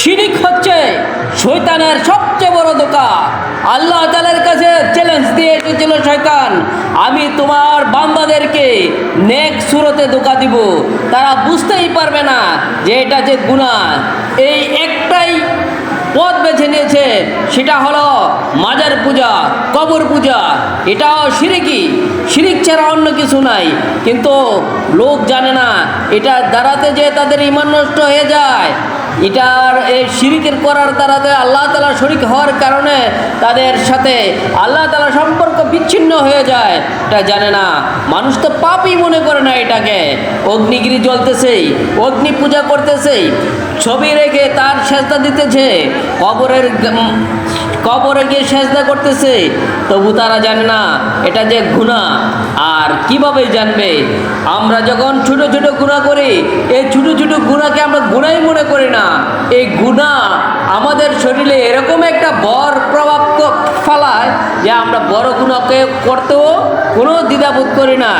শিরিক হচ্ছে শৈতানের সবচেয়ে বড় দোকা আল্লাহ তালের কাছে চ্যালেঞ্জ দিয়ে এসেছিল শয়তান, আমি তোমার বান্দাদেরকে নেক সুরতে দোকা দিব। তারা বুঝতেই পারবে না যে এটা যে গুণা এই একটাই পথ বেছে নিয়েছে, সেটা হলো মাজার পূজা, কবর পূজা। এটাও শিরিকি শিরিক ছাড়া অন্য কিছু নাই। কিন্তু লোক জানে না, এটা দ্বারাতে যে তাদের ইমান নষ্ট হয়ে যায়। এটার এই শিরিকের করার দ্বারাতে আল্লাহ তালা শরিক হওয়ার কারণে তাদের সাথে আল্লাহ তালা সম্পর্ক বিচ্ছিন্ন হয়ে যায়, এটা জানে না। মানুষ তো পাপই মনে করে না এটাকে। অগ্নিগিরি জ্বলতেছেই, অগ্নি পূজা করতেছেই, ছবি রেখে তার সেজদা দিতেছে, কবরের কবরে গিয়ে সেজদা করতেছে, তবু তারা জানে না এটা যে গুণা আর কীভাবে জানবে? আমরা যখন ছোট ছোট গুণা করি, এই ছোট ছোট গুণাকে আমরা গুণাই মনে করি না। এই গুণা আমাদের শরীরে এরকম একটা বর প্রভাব ফালায় যে আমরা বড় গুণাকে করতেও কোনো দ্বিধাবোধ করি না